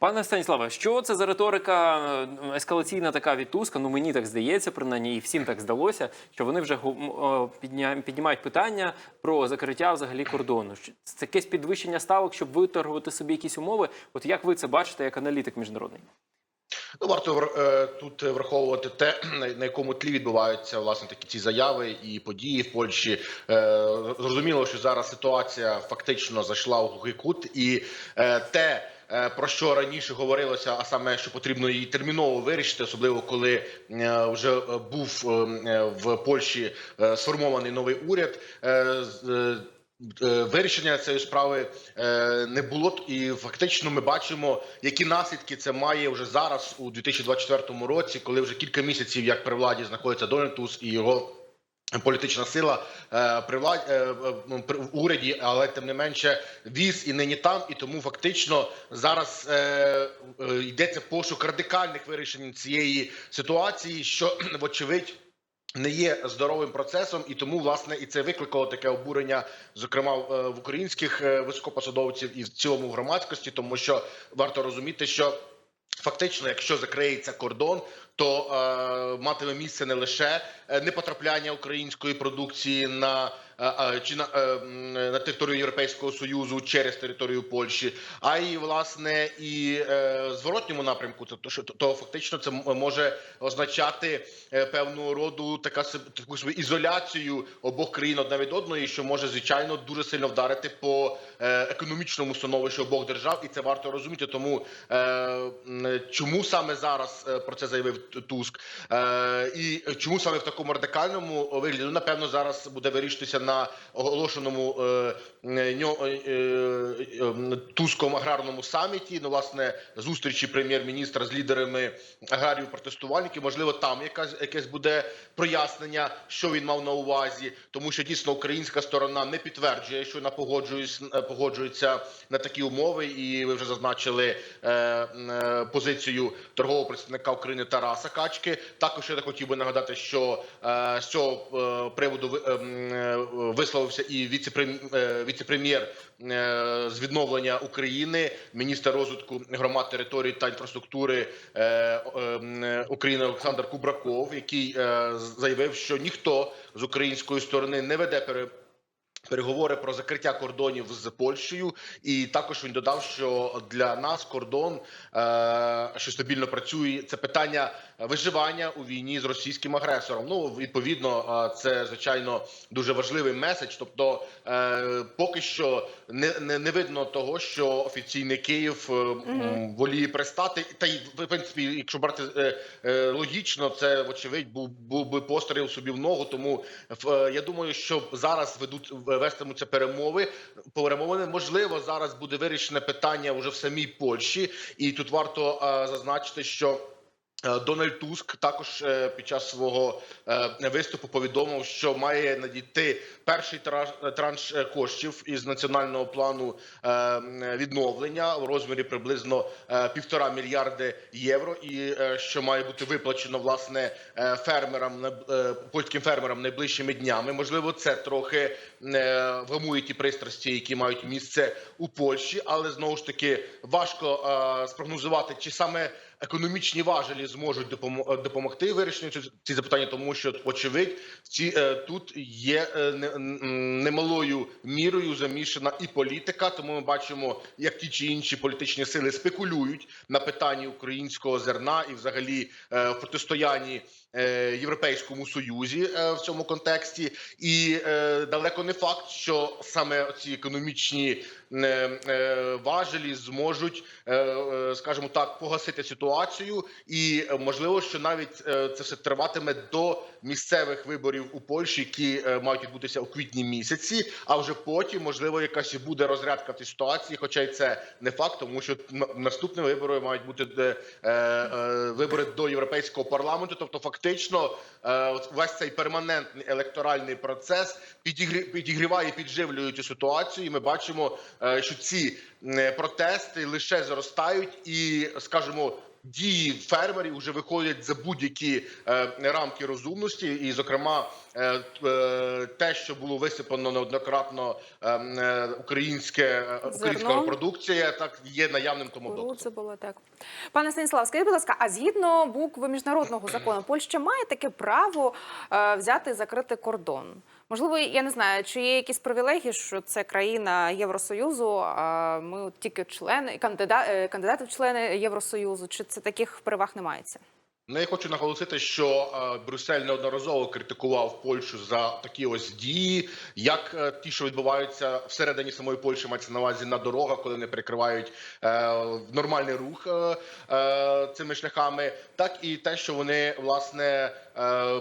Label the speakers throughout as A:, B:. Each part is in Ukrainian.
A: Пане Станіславе, що це за риторика е, ескалаційна така від Туска? Ну мені так здається, принаймні, і всім так здалося, що вони вже піднімають питання про закриття взагалі кордону. Це якесь підвищення ставок, щоб виторгувати собі якісь умови. От як ви це бачите як аналітик міжнародний?
B: Ну, варто е, тут враховувати те, на якому тлі відбуваються власне такі ці заяви і події в Польщі. Е, Зрозуміло, що зараз ситуація фактично зайшла у глухий кут, і е, те. Е, Про що раніше говорилося, а саме що потрібно її терміново вирішити, особливо коли е, вже е, був в Польщі сформований новий уряд. Вирішення цієї справи не було, і фактично ми бачимо, які наслідки це має вже зараз у 2024 році, коли вже кілька місяців як при владі знаходиться Дональд і його. Політична сила е, е, при в уряді, але тим не менше віз і нині там, і тому фактично зараз е, йдеться пошук радикальних вирішень цієї ситуації, що вочевидь не є здоровим процесом, і тому власне і це викликало таке обурення, зокрема в українських високопосадовців і в цілому громадськості, тому що варто розуміти, що фактично, якщо закриється кордон, то е, матиме місце не лише е, непотрапляння української продукції на е, е, чи на, е, на територію Європейського союзу через територію Польщі, а й власне і е, зворотньому напрямку. То, то, що- то фактично це може означати е, певного роду така таку собі ізоляцію обох країн одна від одної, що може звичайно дуже сильно вдарити по економічному становищу обох держав, і це варто розуміти. Тому е, чому саме зараз про це заявив Туск, е, і чому саме в такому радикальному вигляді? Ну, напевно, зараз буде вирішитися на оголошеному е, е, е, е, Туском аграрному саміті. Ну, власне, зустрічі прем'єр-міністра з лідерами аграрів протестувальників. Можливо, там якась якесь буде прояснення, що він мав на увазі, тому що дійсно українська сторона не підтверджує, що вона погоджується, на такі умови, і ви вже зазначили позицію торгового представника України Тараса Качки. Також я хотів би нагадати, що е, з цього е, приводу ем, е, висловився і віце-прем- віце-прем'єр з відновлення України, міністр розвитку громад територій та інфраструктури ем, України Олександр Кубраков, який заявив, що ніхто з української сторони не веде пере. Переговори про закриття кордонів з Польщею, і також він додав, що для нас кордон, що стабільно працює, це питання виживання у війні з російським агресором. Ну відповідно, е, це звичайно дуже важливий меседж. Тобто, е, поки що не, не, не видно того, що офіційний Київ е, м, воліє пристати. Та й в принципі, якщо брати е, е, логічно, це вочевидь був, був би постріл собі в ногу. Тому е, я думаю, що зараз ведуть вестимуться перемови. Перемовини можливо зараз буде вирішене питання вже в самій Польщі, і тут варто е, зазначити, що. Е, Дональд Туск також е, під час свого е, виступу повідомив, що має надійти перший тра- транш коштів із національного плану відновлення у розмірі приблизно півтора мільярди євро, і що має бути виплачено власне фермерам польським фермерам найближчими днями. Можливо, це трохи вгамує ті пристрасті, які мають місце у Польщі, але знову ж таки важко спрогнозувати, чи саме економічні важелі зможуть допомо- допомогти вирішенню ці- запитання, тому що очевидь, ці е, тут є е, не- немалою мірою замішана і політика. Тому ми бачимо, як ті чи інші політичні сили спекулюють на питанні українського зерна і, взагалі, е, в протистоянні е, Європейському Союзі е, в цьому контексті, і е, далеко не факт, що саме ці економічні е, е, важелі зможуть, е, е, скажімо так, погасити ситуацію, і е, можливо, що навіть е, це все триватиме до місцевих виборів у Польщі, які е, мають відбутися у квітні місяці. А вже потім, можливо, якась і буде розрядка цієї ситуації, хоча й це не факт, тому що на- наступними вибори мають бути е, е, е, вибори до європейського парламенту. Тобто, фактично, е, весь цей перманентний електоральний процес підігрі- підігріває, підживлює цю ситуацію. І ми бачимо, е, що ці е, протести лише зростають і, скажімо, дії фермерів вже виходять за будь-які е, рамки розумності, і, зокрема, е, е, те, що було висипано неоднократно українське українська
C: Зерно.
B: продукція, так є наявним тому доказом.
C: Це було так. Пане Станіслав, скажіть, будь ласка, а згідно букви міжнародного закону, Польща має таке право взяти і закрити кордон? Можливо, я не знаю, чи є якісь привілегії, що це країна Євросоюзу, а ми тільки члени кандида, е, кандидати в члени Євросоюзу, чи це таких переваг не мається?
B: Ну, я хочу наголосити, що е, Брюссель неодноразово критикував Польщу за такі ось дії, як е, ті, що відбуваються всередині самої Польщі, мається на увазі на дорогах, коли вони перекривають нормальний рух цими шляхами, так і те, що вони власне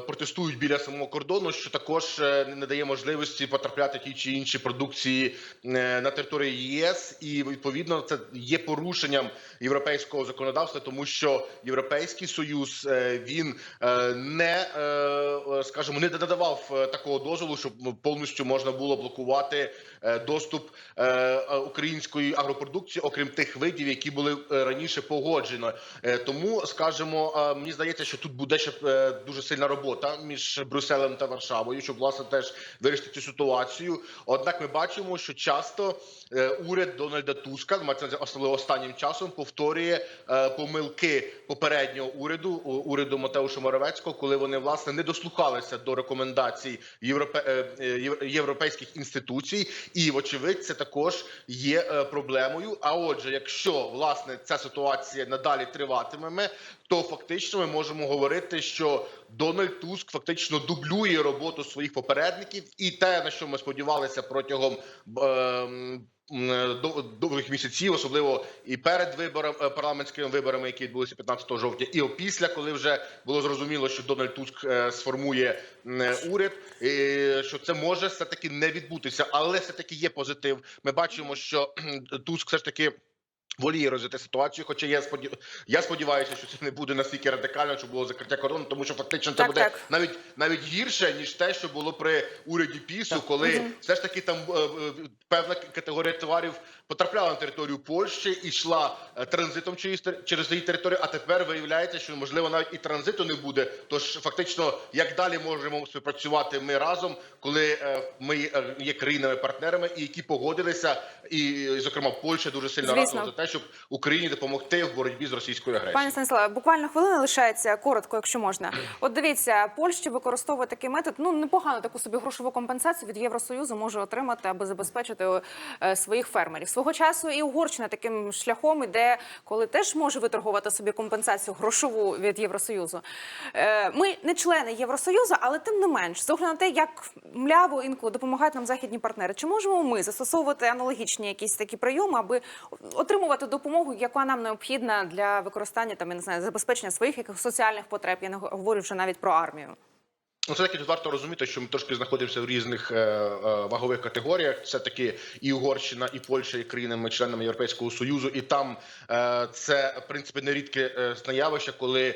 B: протестують біля самого кордону, що також е, не дає можливості потрапляти ті чи інші продукції е, на території єС, і відповідно це є порушенням європейського законодавства, тому що європейський союз е, він е, не е, е, скажімо, не надавав е, такого дозволу, щоб повністю можна було блокувати е, доступ е, е, української агропродукції, окрім тих видів, які були е, раніше погоджено. Е, Тому скажімо, е, мені здається, що тут буде ще е, дуже сильна робота між Брюсселем та Варшавою, щоб власне теж вирішити цю ситуацію. Однак ми бачимо, що часто е, уряд Дональда Туска, особливо останнім часом, повторює е, помилки попереднього уряду уряду Матеуша Моровецького, коли вони власне не дослухалися до рекомендацій європе, е, європейських інституцій, і вочевидь це також є проблемою. А отже, якщо власне ця ситуація надалі триватиме, то фактично ми можемо говорити, що Дональд Туск фактично дублює роботу своїх попередників, і те, на що ми сподівалися протягом. ем, довгих місяців, особливо і перед вибором е, парламентськими виборами, які відбулися 15 жовтня, і опісля, коли вже було зрозуміло, що Дональд Туск е, сформує уряд, і що це може все таки не відбутися, але все таки є позитив. Ми бачимо, що Туск все ж таки. Воліє розвити ситуацію, хоча я сподів... я сподіваюся, що це не буде настільки радикально, що було закриття кордону, тому що фактично це
C: Так,
B: буде
C: так.
B: навіть навіть гірше ніж те, що було при уряді пісу, коли все ж таки там е, е, певна категорія товарів потрапляла на територію Польщі і йшла е, транзитом через через її територію. А тепер виявляється, що можливо навіть і транзиту не буде. Тож фактично, як далі можемо співпрацювати ми разом, коли е, ми е, є країнами-партнерами, і які погодилися, і зокрема Польща дуже сильно разом за те, щоб Україні допомогти в боротьбі з російською агресією.
C: Пане Станіславе, буквально хвилина лишається коротко, якщо можна. От дивіться, Польща використовує такий метод. Ну непогано таку собі грошову компенсацію від Євросоюзу може отримати, аби забезпечити своїх фермерів. Свого часу і Угорщина таким шляхом іде, коли теж може виторгувати собі компенсацію грошову від Євросоюзу. Е, Ми не члени Євросоюзу, але тим не менш, з огляду на те, як мляво інколи допомагають нам західні партнери. Чи можемо ми застосовувати аналогічні якісь такі прийоми, аби отримувати допомогу, яка нам необхідна для використання там я не знаю забезпечення своїх якихось соціальних потреб? Я не говорю вже навіть про армію.
B: Ну, все таки тут варто розуміти, що ми трошки знаходимося в різних е, е, вагових категоріях. Все таки і Угорщина, і Польща, і країнами членами Європейського союзу, і там е, це в принципі нерідке е, становище, коли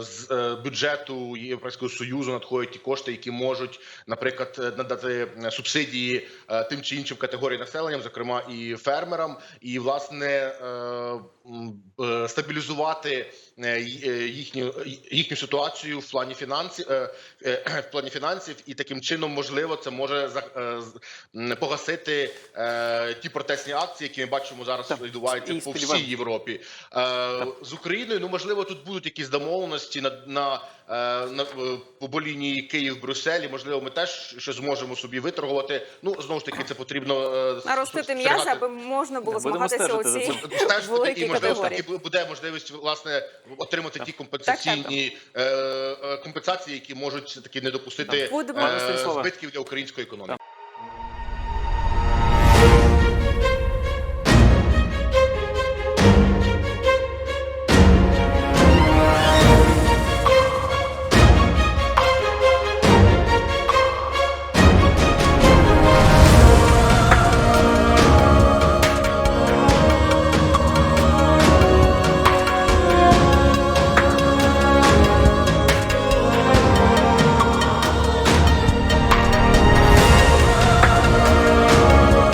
B: з бюджету Європейського союзу надходять ті кошти, які можуть, наприклад, надати субсидії тим чи іншим категоріям населення, зокрема і фермерам, і власне стабілізувати їхню їхню ситуацію в плані фінансів в плані фінансів, і таким чином можливо це може за- е, погасити е, ті протестні акції, які ми бачимо зараз
A: Так,
B: відбуваються
A: і
B: по всій. Європі. Е, з Україною ну можливо тут будуть якісь домовленості на на, е, на е, по лінії Київ-Брюссель. Можливо, ми теж що зможемо собі виторгувати. Ну знову ж таки, це потрібно е,
C: Наростити м'ясо, аби можна було змагатися у цій великій
B: і можливо таки буде можливість власне отримати ті компенсаційні е, е, компенсації, які можуть таки не допустити е, збитків для української економіки.